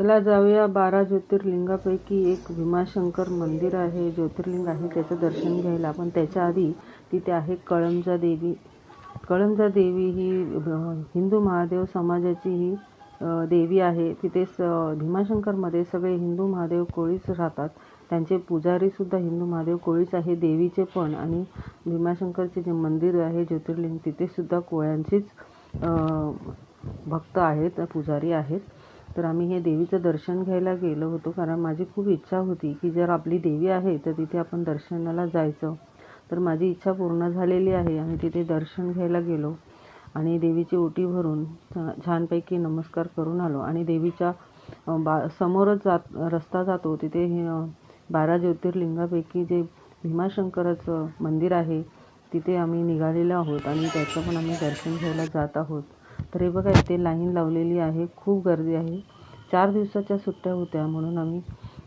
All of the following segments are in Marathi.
चला जाऊया बारा ज्योतिर्लिंगापैकी एक भीमाशंकर मंदिर आहे. ज्योतिर्लिंग आहे त्याचं दर्शन घ्यायला. पण त्याच्या आधी तिथे आहे कळमजा देवी. कळमजा देवी ही हिंदू महादेव समाजाची ही देवी आहे. तिथे स भीमाशंकरमध्ये सगळे हिंदू महादेव कोळीच राहतात. त्यांचे पुजारीसुद्धा हिंदू महादेव कोळीच आहे देवीचे पण. आणि भीमाशंकरचे जे मंदिर आहे ज्योतिर्लिंग तिथेसुद्धा कोळ्यांचीच भक्त आहेत पुजारी आहेत. तर आम्ही हे देवीचं दर्शन घ्यायला गेलो होतो कारण माझी खूप इच्छा होती की जर आपली देवी आहे तर तिथे आपण दर्शनाला जायचं. तर माझी इच्छा पूर्ण झालेली आहे आम्ही तिथे दर्शन घ्यायला गेलो आणि देवीची ओटी भरून छानपैकी नमस्कार करून आलो आणि देवीच्या बा समोरच जात रस्ता जातो. तिथे हे, बारा ज्योतिर्लिंगापैकी जे भीमाशंकराचं मंदिर आहे तिथे आम्ही निघालेलो आहोत आणि त्याचं पण आम्ही दर्शन घ्यायला जात आहोत. तर हे बघा इथे लाईन लावलेली आहे. खूप गर्दी आहे. चार दिवसाच्या सुट्ट्या होत्या म्हणून आम्ही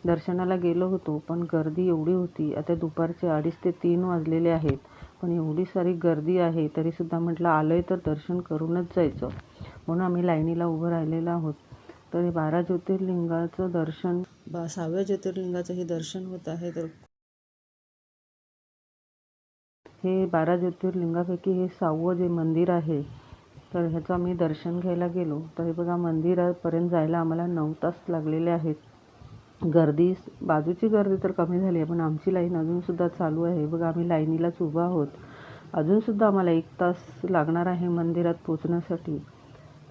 दर्शनाला गेलो होतो पण गर्दी एवढी होती. आता दुपारचे अडीच ते तीन वाजलेले आहेत. पण एवढी सारी गर्दी आहे तरीसुद्धा म्हटलं आलं आहे तर दर्शन करूनच जायचं. म्हणून आम्ही लाईनीला उभं राहिलेलो आहोत. तर हे बारा ज्योतिर्लिंगाचं दर्शन बा सहाव्या ज्योतिर्लिंगाचं हे दर्शन होत आहे. तर हे बारा ज्योतिर्लिंगापैकी हे सहावं जे मंदिर आहे तर ह्याचं आम्ही दर्शन घ्यायला गेलो. तर हे बघा मंदिरापर्यंत जायला आम्हाला नऊ तास लागलेले आहेत. गर्दी बाजूची गर्दी तर कमी झाली आहे पण आमची लाईन अजूनसुद्धा चालू आहे. बघा आम्ही लाईनीलाच उभा आहोत. अजूनसुद्धा आम्हाला एक तास लागणार आहे मंदिरात पोचण्यासाठी.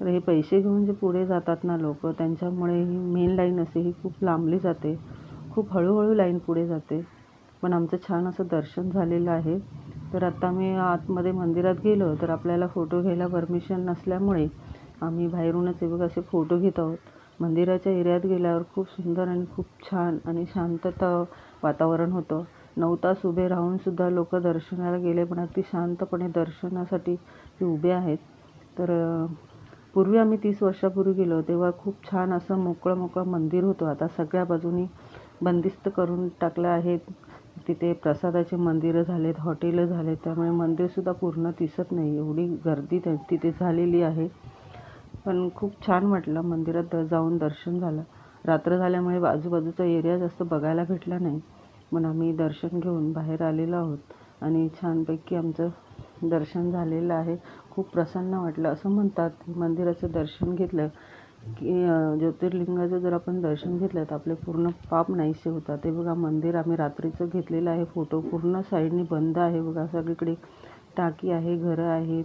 तर हे पैसे घेऊन जे पुढे जातात ना लोक त्यांच्यामुळे ही मेन लाईन असे ही खूप लांबली जाते. खूप हळूहळू लाईन पुढे जाते. पण आमचं छान असं दर्शन झालेलं आहे. तर आत्ता आम्ही आतमध्ये मंदिरात गेलो तर आपल्याला फोटो घ्यायला परमिशन नसल्यामुळे आम्ही बाहेरूनच हे असे फोटो घेत आहोत. मंदिराच्या एरियात गेल्यावर खूप सुंदर आणि खूप छान आणि शांतता वातावरण होतं. नऊ तास उभे राहूनसुद्धा लोक दर्शनाला गेले पण अगदी शांतपणे दर्शनासाठी ते उभे आहेत. तर पूर्वी आम्ही तीस वर्षापूर्वी गेलो तेव्हा खूप छान असं मोकळं मोकळं मंदिर होतं. आता सगळ्या बाजूनी बंदिस्त करून टाकलं आहेत. तिथे प्रसादाचे मंदिरं झालेत हॉटेलं झालेत त्यामुळे मंदिरसुद्धा पूर्ण दिसत नाही. एवढी गर्दी त्या- तिथे झालेली आहे. पण खूप छान वाटलं मंदिरात द- जाऊन दर्शन झालं. रात्र झाल्यामुळे आजूबाजूचा एरिया जास्त बघायला भेटला नाही. पण आम्ही दर्शन घेऊन बाहेर आलेलो आहोत. आणि छानपैकी आमचं दर्शन झालेलं आहे. खूप प्रसन्न वाटलं. असं म्हणतात मंदिराचं दर्शन घेतलं की ज्योतिर्लिंगाचं जर आपण दर्शन घेतलं तर आपले पूर्ण पाप नाहीसे होतात. ते बघा मंदिर आम्ही रात्रीचं घेतलेलं आहे फोटो पूर्ण साईडनी बंद आहे बघा सगळीकडे टाकी आहे घरं आहेत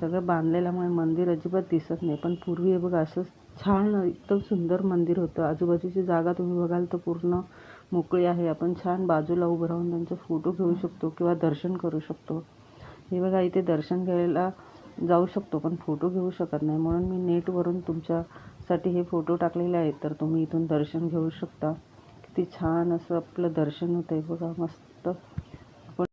सगळं बांधलेल्यामुळे मंदिर अजिबात दिसत नाही. पण पूर्वी हे बघा असं छान एकदम सुंदर मंदिर होतं. आजूबाजूची जागा तुम्ही बघाल तर पूर्ण मोकळी आहे. आपण छान बाजूला उभं राहून त्यांचे फोटो घेऊ शकतो किंवा दर्शन करू शकतो. हे बघा इथे दर्शन घ्यायला जाऊ शकतो पण फोटो घेऊ शकत नाही. म्हणून मी नेटवरून तुमच्यासाठी हे फोटो टाकलेले आहेत. तर तुम्ही इथून दर्शन घेऊ शकता. किती छान असं आपलं दर्शन होतं आहे बघा. मस्त.